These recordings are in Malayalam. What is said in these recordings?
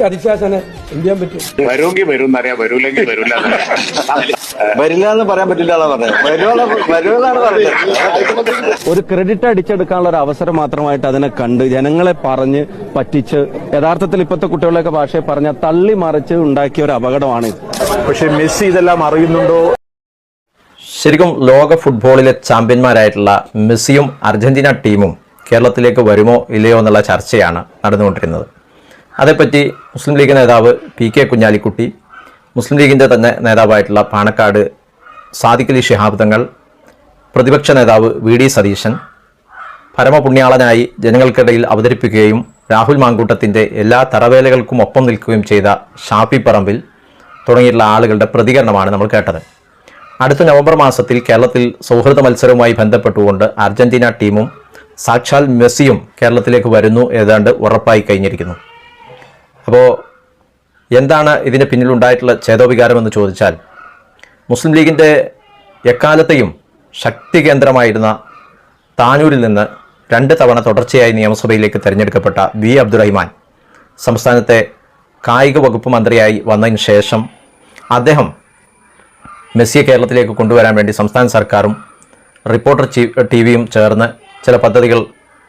ചതിച്ചാശനെ എന്ത് ചെയ്യാൻ പറ്റും? വരുമെങ്കിൽ വരും എന്നറിയാം വരൂലെങ്കിൽ വരൂല വരില്ല എന്ന് പറയാൻ പറ്റില്ല ഒരു ക്രെഡിറ്റ് അടിച്ചെടുക്കാനുള്ള ഒരു അവസരം മാത്രമായിട്ട് അതിനെ കണ്ട് ജനങ്ങളെ പറഞ്ഞ് പറ്റിച്ച് യഥാർത്ഥത്തിൽ ഇപ്പോഴത്തെ കുട്ടികളെയൊക്കെ ഭാഷയെ പറഞ്ഞ തള്ളി മറിച്ച് ഉണ്ടാക്കിയ ഒരു അപകടമാണ് ഇത്. പക്ഷെ മെസ്സി ഇതെല്ലാം അറിയുന്നുണ്ടോ? ശരിക്കും ലോക ഫുട്ബോളിലെ ചാമ്പ്യന്മാരായിട്ടുള്ള മെസ്സിയും അർജന്റീന ടീമും കേരളത്തിലേക്ക് വരുമോ ഇല്ലയോ എന്നുള്ള ചർച്ചയാണ് നടന്നുകൊണ്ടിരുന്നത്. അതേപ്പറ്റി മുസ്ലിം ലീഗ് നേതാവ് പി കെ കുഞ്ഞാലിക്കുട്ടി മുസ്ലിം ലീഗിന്റെ തന്നെ നേതാവായിട്ടുള്ള പാണക്കാട് സാദിഖലി ശിഹാബ് തങ്ങൾ പ്രതിപക്ഷ നേതാവ് വി ഡി സതീശൻ പരമപുണ്യാളനായി ജനങ്ങൾക്കിടയിൽ അവതരിപ്പിക്കുകയും രാഹുൽ മാങ്കൂട്ടത്തിന്റെ എല്ലാ തറവേലകൾക്കും ഒപ്പം നിൽക്കുകയും ചെയ്ത ഷാഫി പറമ്പിൽ തുടങ്ങിയിട്ടുള്ള ആളുകളുടെ പ്രതികരണമാണ് നമ്മൾ കേട്ടത്. അടുത്ത നവംബർ മാസത്തിൽ കേരളത്തിൽ സൗഹൃദ മത്സരവുമായി ബന്ധപ്പെട്ടുകൊണ്ട് അർജന്റീന ടീമും സാക്ഷാൽ മെസ്സിയും കേരളത്തിലേക്ക് വരുന്നു ഏതാണ്ട് ഉറപ്പായി കഴിഞ്ഞിരിക്കുന്നു. അപ്പോൾ എന്താണ് ഇതിന് പിന്നിലുണ്ടായിട്ടുള്ള ചേതോവികാരമെന്ന് ചോദിച്ചാൽ മുസ്ലിം ലീഗിന്റെ എക്കാലത്തെയും ശക്തി കേന്ദ്രമായിരുന്ന താനൂരിൽ നിന്ന് രണ്ട് തവണ തുടർച്ചയായി നിയമസഭയിലേക്ക് തിരഞ്ഞെടുക്കപ്പെട്ട വി അബ്ദുറഹിമാൻ സംസ്ഥാനത്തെ കായിക വകുപ്പ് മന്ത്രിയായി വന്നതിന് ശേഷം അദ്ദേഹം മെസ്സിയെ കേരളത്തിലേക്ക് കൊണ്ടുവരാൻ വേണ്ടി സംസ്ഥാന സർക്കാരും റിപ്പോർട്ടർ ടി വിയും ചേർന്ന് ചില പദ്ധതികൾ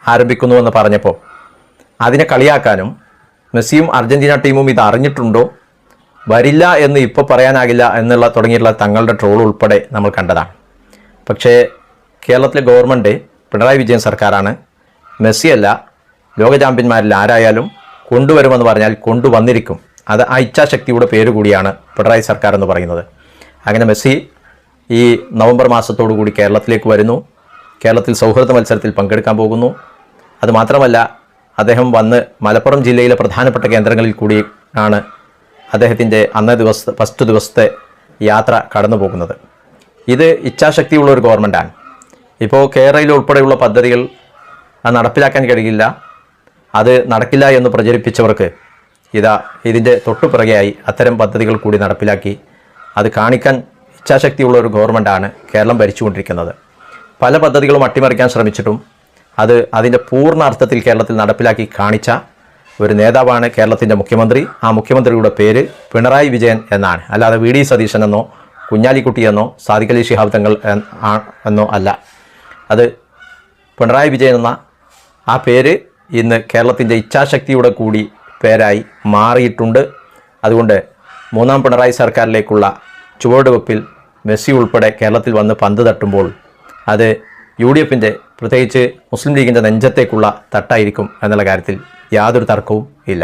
ആരംഭിക്കുന്നുവെന്ന് പറഞ്ഞപ്പോൾ അതിനെ കളിയാക്കാനും മെസ്സിയും അർജന്റീന ടീമും ഇത് അറിഞ്ഞിട്ടുണ്ടോ? വരില്ല എന്ന് ഇപ്പോൾ പറയാനാകില്ല എന്നുള്ള തുടങ്ങിയിട്ടുള്ള തങ്ങളുടെ ട്രോൾ ഉൾപ്പെടെ നമ്മൾ കണ്ടതാണ്. പക്ഷേ കേരളത്തിലെ ഗവൺമെന്റ് പിണറായി വിജയൻ സർക്കാരാണ്. മെസ്സിയല്ല ലോക ചാമ്പ്യന്മാരിൽ ആരായാലും കൊണ്ടുവരുമെന്ന് പറഞ്ഞാൽ കൊണ്ടുവന്നിരിക്കും. അത് ആ ഇച്ഛാശക്തിയുടെ പേര് കൂടിയാണ് പിണറായി സർക്കാർ എന്ന് പറയുന്നത്. അങ്ങനെ മെസ്സി ഈ നവംബർ മാസത്തോടു കൂടി കേരളത്തിലേക്ക് വരുന്നു. കേരളത്തിൽ സൗഹൃദ മത്സരത്തിൽ പങ്കെടുക്കാൻ പോകുന്നു. അത് മാത്രമല്ല അദ്ദേഹം വന്ന് മലപ്പുറം ജില്ലയിലെ പ്രധാനപ്പെട്ട കേന്ദ്രങ്ങളിൽ കൂടി ആണ് അദ്ദേഹത്തിന്റെ അന്നേ ദിവസത്തെ ഫസ്റ്റ് ദിവസത്തെ യാത്ര കടന്നു പോകുന്നത് ഇത് ഇച്ഛാശക്തിയുള്ള ഒരു ഗവൺമെന്റാണ്. ഇപ്പോൾ കേരളയിൽ ഉൾപ്പെടെയുള്ള പദ്ധതികൾ നടപ്പിലാക്കാൻ കഴിയില്ല. അത് നടക്കില്ല എന്ന് പ്രചരിപ്പിച്ചവർക്ക് ഇതാ ഇതിന്റെ തൊട്ടുപിറകെയായി അത്തരം പദ്ധതികൾ കൂടി നടപ്പിലാക്കി അത് കാണിക്കാൻ ഇച്ഛാശക്തിയുള്ള ഒരു ഗവൺമെന്റാണ് കേരളം ഭരിച്ചുകൊണ്ടിരിക്കുന്നത്. പല പദ്ധതികളും അട്ടിമറിക്കാൻ ശ്രമിച്ചിട്ടും അത് അതിന്റെ പൂർണ അർത്ഥത്തിൽ കേരളത്തിൽ നടപ്പിലാക്കി കാണിച്ച ഒരു നേതാവാണ് കേരളത്തിന്റെ മുഖ്യമന്ത്രി. ആ മുഖ്യമന്ത്രിയുടെ പേര് പിണറായി വിജയൻ എന്നാണ്. അല്ലാതെ വി ഡി സതീശൻ എന്നോ കുഞ്ഞാലിക്കുട്ടി എന്നോ സാദിഖലി ശിഹാബ് തങ്ങൾ എന്നോ അല്ല. അത് പിണറായി വിജയൻ എന്ന ആ പേര് ഇന്ന് കേരളത്തിന്റെ ഇച്ഛാശക്തിയുടെ കൂടി പേരായി മാറിയിട്ടുണ്ട്. അതുകൊണ്ട് മൂന്നാം പിണറായി സർക്കാരിലേക്കുള്ള ചുവടുവെപ്പിൽ മെസ്സി ഉൾപ്പെടെ കേരളത്തിൽ വന്ന് പന്ത് തട്ടുമ്പോൾ അത് യു ഡി എഫിന്റെ പ്രത്യേകിച്ച് മുസ്ലിം ലീഗിന്റെ നെഞ്ചത്തേക്കുള്ള തട്ടായിരിക്കും എന്നുള്ള കാര്യത്തിൽ യാതൊരു തർക്കവും ഇല്ല.